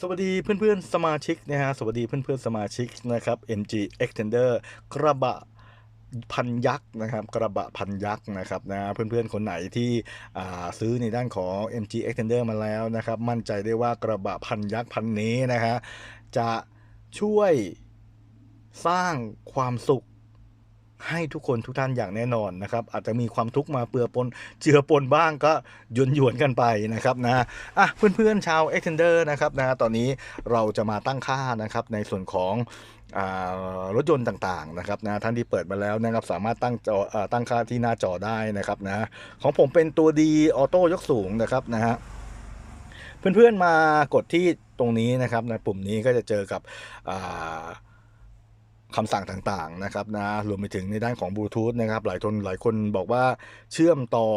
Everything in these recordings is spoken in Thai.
สวัสดีเพื่อนๆสมาชิกนะฮะสวัสดีเพื่อนๆสมาชิกนะครับ MG Extender กระบะพันยักษ์นะครับกระบะพันยักษ์นะครับนะเพื่อนๆคนไหนที่ซื้อในด้านของ MG Extender มาแล้วนะครับ มั่นใจได้ว่ากระบะพันยักษ์พันนี้นะฮะจะช่วยสร้างความสุข ให้ทุกคนทุกท่านอย่างแน่นอนนะครับ อาจจะมีความทุกข์มาเปื้อปนเจือปนบ้างก็หยวนหยวนกันไปนะครับนะอะเพื่อนๆชาว Extender นะครับนะตอนนี้เราจะมาตั้งค่านะครับในส่วนของรถยนต์ต่างๆนะครับนะท่านที่เปิดมาแล้วนะครับสามารถตั้งจออตั้งค่าที่หน้าจอได้นะครับนะของผมเป็นตัวดีออโต้ยกสูงนะครับนะฮะเพื่อนๆมากดที่ตรงนี้นะครับนะปุ่มนี้ก็จะเจอกับอ่า คำสั่งต่างๆนะครับนะรวมไปถึงในด้านของบลูทูธนะครับหลายคนหลายคนบอกว่าเชื่อมต่อ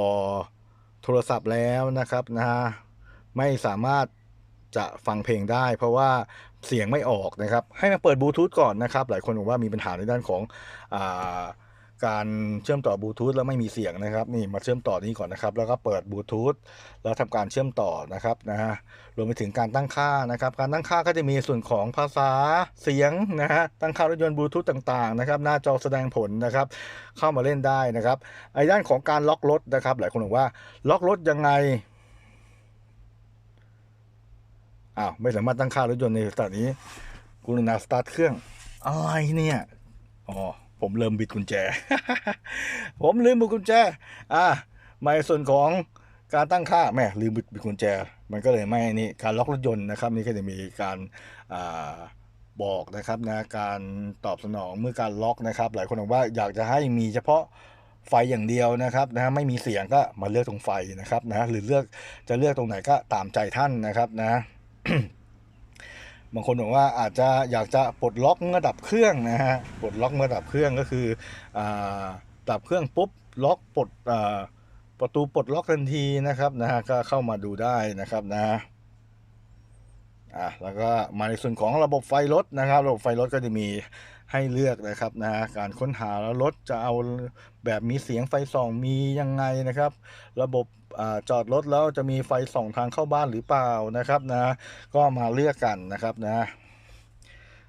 โทรศัพท์แล้วนะครับนะไม่สามารถจะฟังเพลงได้ เพราะว่าเสียงไม่ออกนะครับ ให้มาเปิดบลูทูธก่อนนะครับ หลายคนบอกว่ามีปัญหาในด้านของอา การเชื่อมต่อบลูทูธแล้วไม่มีเสียงนะครับนี่มาเชื่อมต่อนี้ก่อนนะครับ แล้วก็เปิดบลูทูธแล้วทำการเชื่อมต่อนะครับนะฮะรวมไปถึงการตั้งค่านะครับ การตั้งค่าก็จะมีส่วนของภาษาเสียงนะฮะตั้งค่ารถยนต์บลูทูธต่างๆนะครับ หน้าจอแสดงผลนะครับ เข้ามาเล่นได้นะครับไอ้ด้านของการล็อกรถนะครับ หลายคนบอกว่าล็อกรถยังไงอ้าวไม่สามารถตั้งค่ารถยนต์ในสถานนี้กรุณาสตาร์ทเครื่องอะไรเนี่ย อ๋อ ผมเริ่มบิดกุญแจ ผมลืมบิดกุญแจ อะมาในส่วนของการตั้งค่าแม่ลืมบิดบิดกุญแจ มันก็เลยไม่นี่การล็อกรถยนต์นะครับ นี่ก็จะมีการอ่าบอกนะครับนะการตอบสนองเมื่อการล็อกนะครับ หลายคนบอกว่าอยากจะให้มีเฉพาะไฟอย่างเดียวนะครับนะไม่มีเสียงก็มาเลือกตรงไฟนะครับนะหรือเลือกจะเลือกตรงไหนก็ตามใจท่านนะครับนะ บางคนบอกว่าอาจจะอยากจะปลดล็อกเมื่อดับเครื่องนะฮะปลดล็อกเมื่อดับเครื่องก็คืออดับเครื่องปุ๊บล็อกปลดประตูปลดล็อกทันทีนะครับนะฮะก็เข้ามาดูได้นะครับนะ อะแล้วก็มาในส่วนของระบบไฟรถนะครับระบบไฟรถก็จะมีให้เลือกนะครับนะการค้นหาแล้วรถจะเอาแบบมีเสียงไฟส่องมียังไงนะครับ ระบบอาจอดรถแล้วจะมีไฟส่องทางเข้าบ้านหรือเปล่านะครับนะก็มาเลือกกันนะครับนะ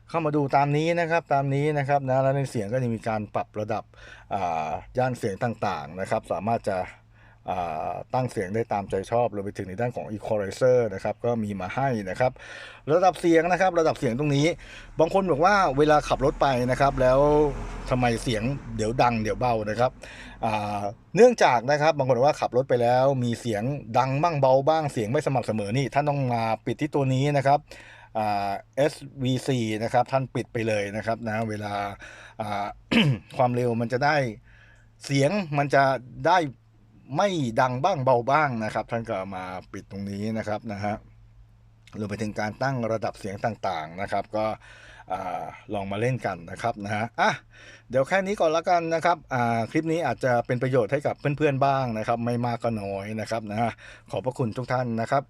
เข้ามาดูตามนี้นะครับตามนี้นะครับนะแล้วในเสียงก็จะมีการปรับระดับอ่าย่านเสียงต่างๆนะครับ สามารถจะ ตั้งเสียงได้ตามใจชอบรวมไปถึงในด้านของ equalizer นะครับก็มีมาให้นะครับ ระดับเสียงนะครับระดับเสียงตรงนี้ บางคนบอกว่าเวลาขับรถไปนะครับแล้วทำไมเสียงเดี๋ยวดังเดี๋ยวเบานะครับเนื่องจากนะครับบางคนบอกว่าขับรถไปแล้วมีเสียงดังบ้างเบาบ้างเสียงไม่สม่ำเสมอนี่ท่านต้องมาปิดที่ตัวนี้นะครับ SVC นะครับท่านปิดไปเลยนะครับนะเวลาความเร็วมันจะได้เสียงมันจะได้ ไม่ดังบ้างเบาบ้างนะครับ ท่านก็มาปิดตรงนี้นะครับนะฮะรวมไปถึงการตั้งระดับเสียงต่างๆนะครับ ก็อลองมาเล่นกันนะครับนะฮะอะเดี๋ยวแค่นี้ก่อนละกันนะครับอ่าคลิปนี้อาจจะเป็นประโยชน์ให้กับเพื่อนๆบ้างนะครับ ไม่มากก็น้อยนะครับนะฮะขอบพระคุณทุกท่านนะครับ